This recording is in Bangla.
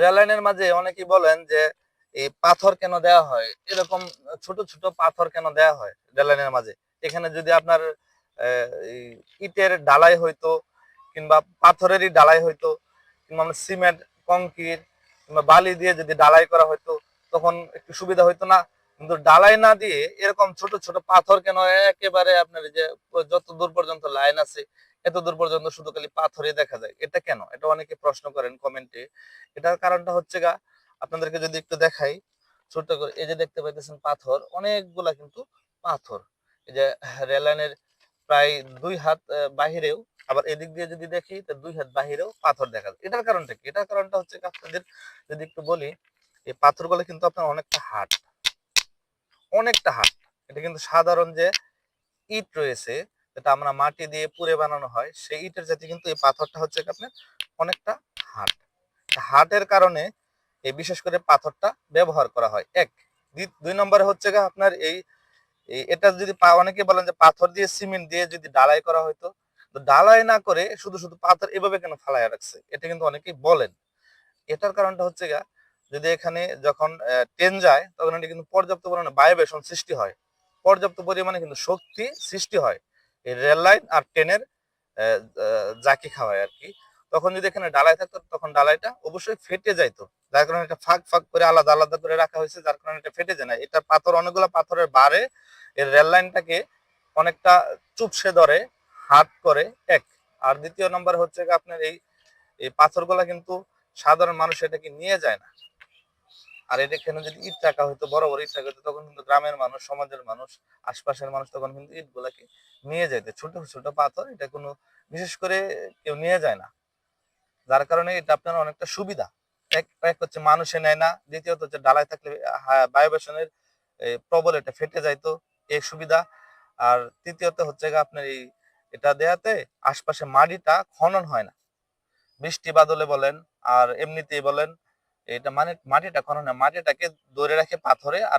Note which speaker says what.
Speaker 1: রেল লাইনের মাঝে অনেকেই বলেন যে, এই পাথর কেন দেওয়া হয়? এরকম ছোট ছোট পাথর কেন দেওয়া হয় রেল লাইনের মাঝে? এখানে যদি আপনার ইটের ডালাই হইতো কিংবা পাথরেরই ডালাই হইতো কিংবা সিমেন্ট, কংক্রিট কিংবা বালি দিয়ে যদি ডালাই করা হইতো, তখন একটু সুবিধা হইতো না। কিন্তু ডালাই না দিয়ে এরকম ছোট ছোট পাথর কেন একেবারে আপনার যে যত দূর পর্যন্ত লাইন আছে এত দূর পর্যন্ত শুধু খালি পাথরে দেখা যায়। এটা কেন? এটা অনেকে প্রশ্ন করেন কমেন্টে। এটার কারণটা হচ্ছে গা, আপনাদেরকে যদি একটু দেখাই, ছোট্ট করে, এই যে দেখতে পাইতেছেন পাথর, অনেকগুলা কিন্তু পাথর। এই যে রেল লাইনের প্রায় দুই হাত বাহিরেও, আবার এদিক দিয়ে যদি দেখি, তো দুই হাত বাহিরেও পাথর দেখা যায়। এটার কারণটা কি? এটার কারণটা হচ্ছে আপনাদের যদি একটু বলি, এই পাথরগুলো কিন্তু আপনার অনেকটা হার্ড। অনেকটা হার্ড। এটা কিন্তু সাধারণ যে ইট রয়েছে যেটা আমরা মাটি দিয়ে পুড়ে বানানো হয়, সেই ইটের জাতি কিন্তু এই পাথরটা হচ্ছে আপনার অনেকটা হার্ড হার্টের কারণে এই বিশেষ করে পাথরটা ব্যবহার করা হয়। এক দুই নম্বরে হচ্ছে আপনার এই এটা যদি অনেকে বলেন যে পাথর দিয়ে সিমেন্ট দিয়ে যদি ডালাই করা হতো তো ডালাই না করে শুধু শুধু পাথর এভাবে কেন ফালায় রাখছে? এটা কিন্তু অনেকেই বলেন। এটার কারণটা হচ্ছে গা যদি এখানে যখন ট্রেন যায়, তখন এটা কিন্তু পর্যাপ্ত পরিমাণে বায়ুবেশন সৃষ্টি হয়। পর্যাপ্ত পরিমাণে কিন্তু শক্তি সৃষ্টি হয়। রেল লাইন আর ট্রেনের জাকি খাওয়ায় আর কি। তখন যদি এখানে ডালাই থাকতো, তখন ডালাইটা অবশ্যই ফেটে যাইতো। যার কারণে এটা ফাঁক ফাঁক করে আলাদা আলাদা করে রাখা হয়েছে, যার কারণে এটা ফেটে যায় না। এটা পাথর, অনেকগুলো পাথরের বারে এর রেল লাইনটাকে অনেকটা চুপসে ধরে, হাত করে, এক। আর দ্বিতীয় নম্বর হচ্ছে আপনার এই এই পাথরগুলা কিন্তু সাধারণ মানুষ এটাকে নিয়ে যায় না। আর এটা এখানে যদি ইট রাখা হতো বড় বড় ইট রাখা হতো তখন কিন্তু গ্রামের মানুষ, সমাজের মানুষ, আশপাশের মানুষ তখন কিন্তু ইট গুলাকে নিয়ে যেতে ছোট ছোট পাথর, এটা কোনো বিশেষ করে কেউ নিয়ে যায় না। যার কারণে এটা আপনার অনেকটা সুবিধা। এক এক হচ্ছে মানুষে নেয় না, দ্বিতীয়ত হচ্ছে ডালায় থাকলে বায়ুবেশনের প্রবল এটা ফেটে যাইতো এই সুবিধা। আর তৃতীয়ত হচ্ছে আপনার এই এটা দেয়াতে আশপাশে মাটিটা খনন হয় না। বৃষ্টি বাদলে বলেন, আর এমনিতেই বলেন এটা মানে মাটিটা খনন মাটিটাকে ধরে রাখে পাথরে আর